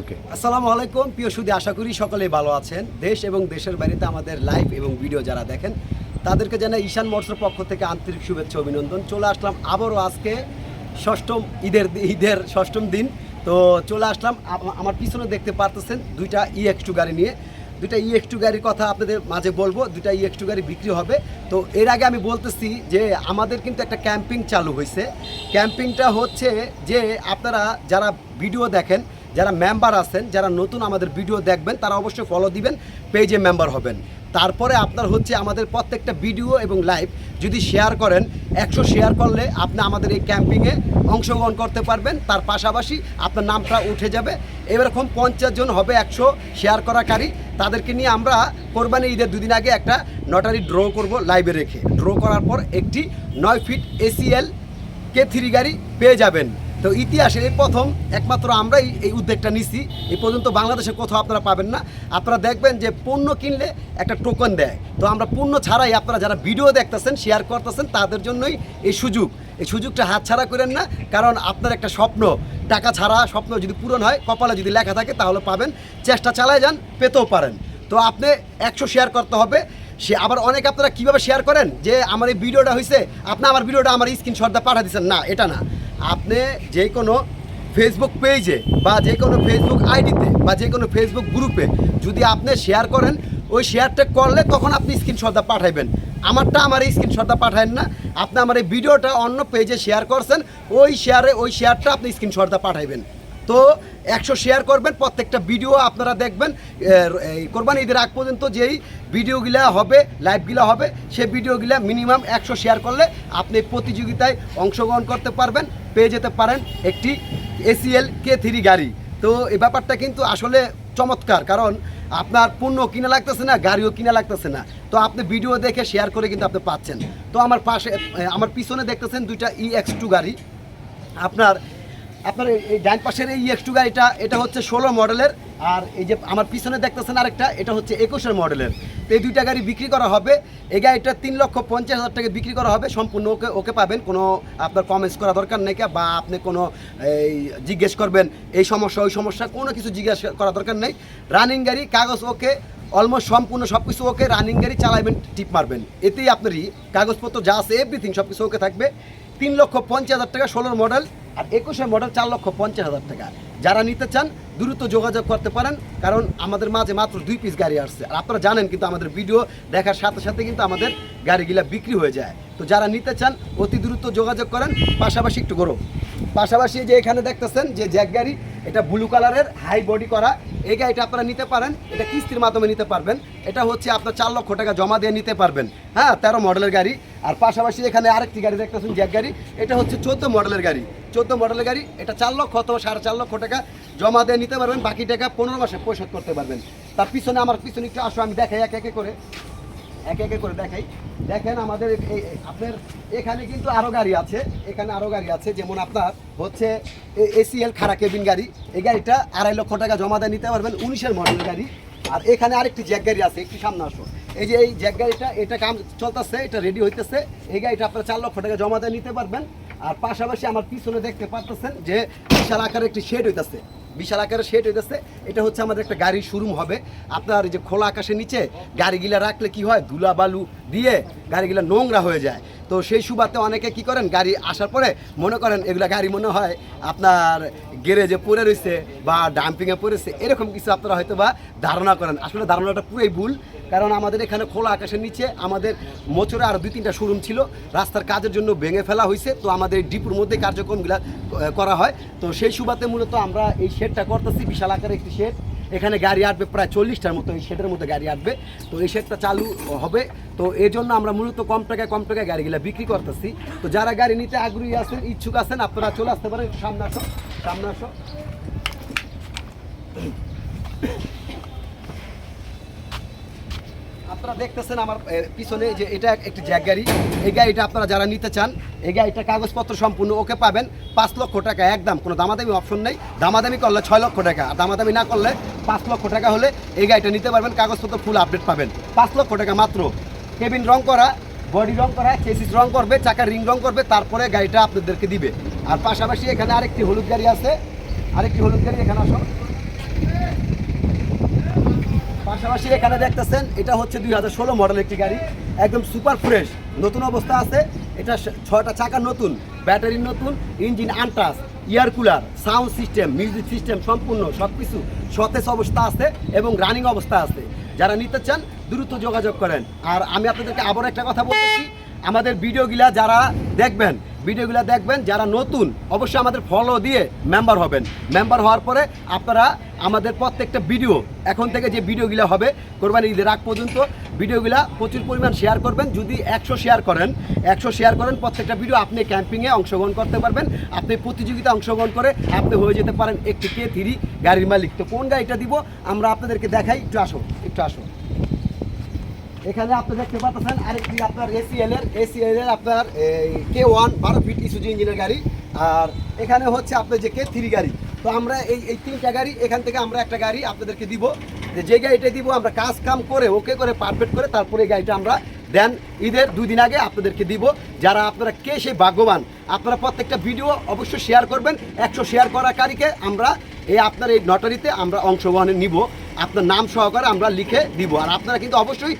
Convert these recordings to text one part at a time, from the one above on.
ওকে আসসালামু আলাইকুম। প্রিয় সুদী, আশা করি সকলেই ভালো আছেন। দেশ এবং দেশের বাইরেতে আমাদের লাইভ এবং ভিডিও যারা দেখেন, তাদেরকে জানাই ঈশান মোটরসের পক্ষ থেকে আন্তরিক শুভেচ্ছা, অভিনন্দন। চলে আসলাম আবারও আজকে ষষ্ঠম ঈদের ঈদের ষষ্ঠম দিন। তো চলে আসলাম আমার পিছনে দেখতে পারতেছেন দুইটা ই এক্স টু গাড়ি নিয়ে। দুইটা ই এক্স টু গাড়ির কথা আপনাদের মাঝে বলব, দুইটা ই এক্স টু গাড়ি বিক্রি হবে। তো এর আগে আমি বলতেছি যে আমাদের কিন্তু একটা ক্যাম্পিং চালু হয়েছে। ক্যাম্পিংটা হচ্ছে যে আপনারা যারা ভিডিও দেখেন যারা মেম্বার আছেন, যারা নতুন আমাদের ভিডিও দেখবেন, তারা অবশ্যই ফলো দিবেন পেজে মেম্বার হবেন। তারপরে আপনার হচ্ছে আমাদের প্রত্যেকটা ভিডিও এবং লাইভ যদি শেয়ার করেন, একশো শেয়ার করলে আপনি আমাদের এই ক্যাম্পিংয়ে অংশগ্রহণ করতে পারবেন। তার পাশাপাশি আপনার নামটা উঠে যাবে। এরকম পঞ্চাশ জন হবে একশো শেয়ার করাকারী। তাদেরকে নিয়ে আমরা কোরবানি ঈদের দুদিন আগে একটা নটারি ড্র করব লাইভে রেখে। ড্র করার পর একটি নয় ফিট এসিএল কে থ্রি গাড়ি পেয়ে যাবেন। তো ইতিহাসে এই প্রথম, একমাত্র আমরাই এই উদ্যোগটা নিছি। এই পর্যন্ত বাংলাদেশে কোথাও আপনারা পাবেন না। আপনারা দেখবেন যে পণ্য কিনলে একটা টোকন দেয়। তো আমরা পণ্য ছাড়াই আপনারা যারা ভিডিও দেখতেছেন শেয়ার করতেছেন, তাদের জন্যই এই সুযোগ। এই সুযোগটা হাতছাড়া করেন না, কারণ আপনার একটা স্বপ্ন। টাকা ছাড়া স্বপ্ন যদি পূরণ হয়, কপালে যদি লেখা থাকে, তাহলে পাবেন। চেষ্টা চালায় যান, পেতেও পারেন। তো আপনি একশো শেয়ার করতে হবে। সে আবার অনেক আপনারা কীভাবে শেয়ার করেন? যে আমার এই ভিডিওটা হয়েছে আপনি আমার ভিডিওটা আমার স্ক্রিনশটটা পাঠা দিচ্ছেন না, এটা না। আপনি যে কোনো ফেসবুক পেজে বা যে কোনো ফেসবুক আইডিতে বা যে কোনো ফেসবুক গ্রুপে যদি আপনি শেয়ার করেন, ওই শেয়ারটা করলে তখন আপনি স্ক্রিনশটটা পাঠাইবেন। আমারটা আমার এই স্ক্রিনশটটা পাঠাইন না। আপনি আমার এই ভিডিওটা অন্য পেজে শেয়ার করছেন, ওই শেয়ারে ওই শেয়ারটা আপনি স্ক্রিনশটটা পাঠাইবেন। তো একশো শেয়ার করবেন, প্রত্যেকটা ভিডিও আপনারা দেখবেন। এই কোরবানি ঈদের আগ পর্যন্ত যেই ভিডিওগুলা হবে লাইভগুলা হবে, সেই ভিডিওগুলা মিনিমাম একশো শেয়ার করলে আপনি প্রতিযোগিতায় অংশগ্রহণ করতে পারবেন, পেয়ে যেতে পারেন একটি এসিএল কে থ্রি গাড়ি। তো এই ব্যাপারটা কিন্তু আসলে চমৎকার, কারণ আপনার পণ্য কিনা লাগতেছে না, গাড়িও কিনা লাগতেছে না। তো আপনি ভিডিও দেখে শেয়ার করে কিন্তু আপনি পাচ্ছেন। তো আমার পাশে আমার পিছনে দেখতেছেন দুইটা ই এক্স টু গাড়ি। আপনার আপনার এই- ডান পাশের এই এক্স টু গাড়িটা, এটা হচ্ছে ষোলো মডেলের, আর এই যে আমার পিছনে দেখতেছেন আরেকটা, এটা হচ্ছে একুশের মডেলের। তো এই দুইটা গাড়ি বিক্রি করা হবে। এই গাড়িটা তিন লক্ষ পঞ্চাশ হাজার টাকা বিক্রি করা হবে। সম্পূর্ণ ওকে ওকে পাবেন। কোনো আপনার কমেন্টস করা দরকার নেই বা আপনি কোনো এই জিজ্ঞেস করবেন, এই সমস্যা, ওই সমস্যা, কোনো কিছু জিজ্ঞেস করা দরকার নেই। রানিং গাড়ি, কাগজ ওকে অলমোস্ট সম্পূর্ণ সব কিছু ওকে রানিং গাড়ি চালাবেন টিপ মারবেন। এতেই আপনারই কাগজপত্র যা আছে এভরিথিং সব কিছু ওকে থাকবে। তিন লক্ষ পঞ্চাশ হাজার টাকা ষোলোর মডেল আর একুশের মডেল চার লক্ষ পঞ্চাশ হাজার টাকা। যারা নিতে চান, দ্রুত যোগাযোগ করতে পারেন, কারণ আমাদের মাঝে মাত্র দুই পিস গাড়ি আসছে। আর আপনারা জানেন কিন্তু আমাদের ভিডিও দেখার সাথে সাথে কিন্তু আমাদের গাড়িগুলা বিক্রি হয়ে যায়। তো যারা নিতে চান, অতি দ্রুত যোগাযোগ করেন, পাশাপাশি একটু গরম। পাশাপাশি যে এখানে দেখতেছেন যে জ্যাক গাড়ি এটা ব্লু কালারের হাই বডি করা। এই গাড়িটা আপনারা নিতে পারেন, এটা কিস্তির মাধ্যমে নিতে পারবেন। এটা হচ্ছে আপনার চার লক্ষ টাকা জমা দিয়ে নিতে পারবেন। হ্যাঁ তেরো মডেলের গাড়ি। আর পাশাপাশি এখানে আরেকটি গাড়ি দেখতেছেন জ্যাক গাড়ি। এটা হচ্ছে চোদ্দ মডেলের গাড়ি। চোদ্দ মডেলের গাড়ি, এটা চার লক্ষ অথবা সাড়ে চার লক্ষ টাকা জমা দিয়ে নিতে পারবেন। বাকি টাকা পনেরো মাসে পরিশোধ করতে পারবেন। তার পিছনে, আমার পিছনে একটু আসো, আমি দেখাই এক একে করে। একে একে করে দেখাই। দেখেন আমাদের আপনার এখানে কিন্তু আরও গাড়ি আছে। এখানে আরও গাড়ি আছে, যেমন আপনার হচ্ছে এসিএল খারা কেবিন গাড়ি। এই গাড়িটা আড়াই লক্ষ টাকা জমা দিয়ে নিতে পারবেন উনিশের মডেলের গাড়ি। আর এখানে আরেকটি জ্যাক গাড়ি আছে, একটু সামনে আসো এই যে এই জ্যাক গাড়িটা, এটা কাম চলতেছে, এটা রেডি হইতেছে। এই গাড়িটা আপনারা চার লক্ষ টাকা জমা দিয়ে নিতে পারবেন। আর পাশাপাশি আমার পিছনে দেখতে পারতেছেন যে বিশাল আকারের একটি শেড হইতেছে। বিশাল আকারের শেড হইতেছে। এটা হচ্ছে আমাদের একটা গাড়ি শোরুম হবে। আপনার এই যে খোলা আকাশের নিচে গাড়িগুলা রাখলে কি হয়? ধুলা বালু দিয়ে গাড়িগুলা নোংরা হয়ে যায়। তো সেই সুবাদে অনেকে কি করেন? গাড়ি আসার পরে মনে করেন এগুলা গাড়ি মনে হয় আপনার গ্যারেজে পড়ে রয়েছে বা ডাম্পিংয়ে পড়েছে। এরকম কিছু আপনারা হয়তো বা ধারণা করেন। আসলে ধারণাটা পুরোই ভুল। কারণ আমাদের এখানে খোলা আকাশের নিচে আমাদের মোচরে আরও দুই তিনটা শোরুম ছিল। রাস্তার কাজের জন্য ভেঙে ফেলা হয়েছে। তো আমাদের ডিপুর মধ্যে কার্যক্রমগুলো করা হয়। তো সেই সুবাদে মূলত আমরা এই শেডটা করতেছি, বিশাল আকারের একটি শেড এখানে গাড়ি আসবে প্রায় চল্লিশটার মতো, এই শেডের মধ্যে গাড়ি আসবে। তো এই শেডটা চালু হবে। তো এই জন্য আমরা মূলত কম টাকায় কম টাকায় গাড়িগুলো বিক্রি করতেছি। তো যারা গাড়ি নিতে আগ্রহী আছেন, ইচ্ছুক আছেন, আপনারা চলে আসতে পারেন। সামনে আসো সামনে আসো। আপনারা দেখতেছেন আমার পিছনে যে এটা একটি জ্যাক গাড়ি। এই গাড়িটা আপনারা যারা নিতে চান, এই গাড়িটা কাগজপত্র সম্পূর্ণ ওকে পাবেন। পাঁচ লক্ষ টাকা একদম, কোনো দামাদামি অপশন নেই। দামাদামি করলে ছয় লক্ষ টাকা, আর দামাদামি না করলে পাঁচ লক্ষ টাকা হলে এই গাড়িটা নিতে পারবেন। কাগজপত্র ফুল আপডেট পাবেন। পাঁচ লক্ষ টাকা মাত্র। কেবিন রং করা বডি রং করা চেসিস রং করবে, চাকার রিং রং করবে, তারপরে গাড়িটা আপনাদেরকে দিবে। আর পাশাপাশি এখানে আরেকটি হলুদ গাড়ি আছে। আরেকটি হলুদ গাড়ি, এখানে আসো। পাশাপাশি এখানে দেখতেছেন, এটা হচ্ছে দুই হাজার ষোলো মডেল একটি গাড়ি, একদম সুপার ফ্রেশ নতুন অবস্থা আছে। এটা ছয়টা চাকা নতুন ব্যাটারি নতুন engine আনটাস air cooler sound system music system সম্পূর্ণ সব কিছু সতেজ অবস্থা আছে এবং রানিং অবস্থা আছে। যারা নিতে চান, দ্রুত যোগাযোগ করেন। আর আমি আপনাদেরকে আবার একটা কথা বলতেছি, আমাদের ভিডিওগুলা যারা দেখবেন ভিডিওগুলো দেখবেন, যারা নতুন, অবশ্যই আমাদের ফলো দিয়ে মেম্বার হবেন। মেম্বার হওয়ার পরে আপনারা আমাদের প্রত্যেকটা ভিডিও এখন থেকে যে ভিডিওগুলো হবে, কোরবানি ঈদের আগ পর্যন্ত ভিডিওগুলো প্রচুর পরিমাণ শেয়ার করবেন। যদি একশো শেয়ার করেন, একশো শেয়ার করেন, প্রত্যেকটা ভিডিও আপনি ক্যাম্পিংয়ে অংশগ্রহণ করতে পারবেন। আপনি প্রতিযোগিতা অংশগ্রহণ করে আপনি হয়ে যেতে পারেন একটি কে থ্রি গাড়ির মালিক। তো কোন গাড়িটা দিব, আমরা আপনাদেরকে দেখাই। একটু আসো একটু আসো এখানে আপনি দেখতে পাচ্ছেন আরেকটি আপনার এসিএল এর এসিএল এর আপনার কে ওয়ান বারো ফিট ইসুজি ইঞ্জিনের গাড়ি। আর এখানে হচ্ছে আপনার যে কে থ্রি গাড়ি। তো আমরা এই এই তিনটা গাড়ি, এখান থেকে আমরা একটা গাড়ি আপনাদেরকে দিব। যে গাড়িটা দিব, আমরা কাজ কাম করে ওকে করে পারফেক্ট করে, তারপরে গাড়িটা আমরা দেন ঈদের দুই দিন আগে আপনাদেরকে দিব। যারা আপনারা কে সেই ভাগ্যবান, আপনারা প্রত্যেকটা ভিডিও অবশ্যই শেয়ার করবেন। একশো শেয়ার করাকারীকে আমরা এই আপনার এই নটারিতে আমরা অংশগ্রহণে নিব। আপনার নাম সহকারে আমরা লিখে দিব। আর আপনারা কিন্তু অবশ্যই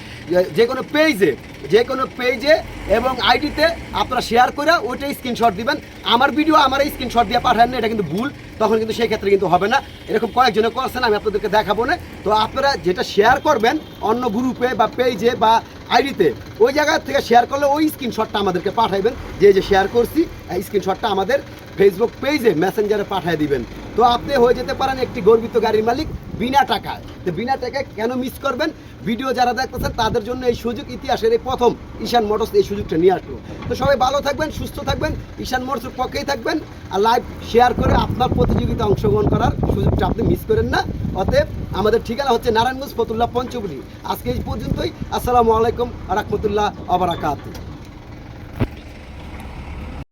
যে কোনো পেজে, যে কোনো পেজে এবং আইডিতে আপনারা শেয়ার করে ওইটাই স্ক্রিনশট দিবেন। আমার ভিডিও আমার এই স্ক্রিনশট দিয়ে পাঠান না, এটা কিন্তু ভুল। তখন কিন্তু সেই ক্ষেত্রে কিন্তু হবে না। এরকম কয়েকজনে করছেন, আমি আপনাদেরকে দেখাবো না। তো আপনারা যেটা শেয়ার করবেন অন্য গ্রুপে বা পেজে বা আইডিতে, ওই জায়গা থেকে শেয়ার করলে ওই স্ক্রিনশটটা আমাদেরকে পাঠাইবেন। যে যে শেয়ার করছি, এই স্ক্রিনশটটা আমাদের ফেসবুক পেজে মেসেঞ্জারে পাঠিয়ে দিবেন। তো আপনি হয়ে যেতে পারেন একটি গর্বিত গাড়ির মালিক। বিনা টাকায়। তো বিনা টাকায় কেন মিস করবেন? ভিডিও যারা দেখতেছেন, তাদের জন্য এই সুযোগ ইতিহাসের এই প্রথম ঈশান মোটরস এই সুযোগটা নিয়ে আসলো। তো সবাই ভালো থাকবেন, সুস্থ থাকবেন, ঈশান মোটরসের পক্ষেই থাকবেন আর লাইভ শেয়ার করে আপনার প্রতিযোগিতা অংশগ্রহণ করার সুযোগটা আপনি মিস করেন না। অতএব আমাদের ঠিকানা হচ্ছে নারায়ণগঞ্জ ফতুল্লাহ পঞ্চবুলি আজকে এই পর্যন্তই। আসসালামু আলাইকুম রহমতুল্লাহ আবরাকাত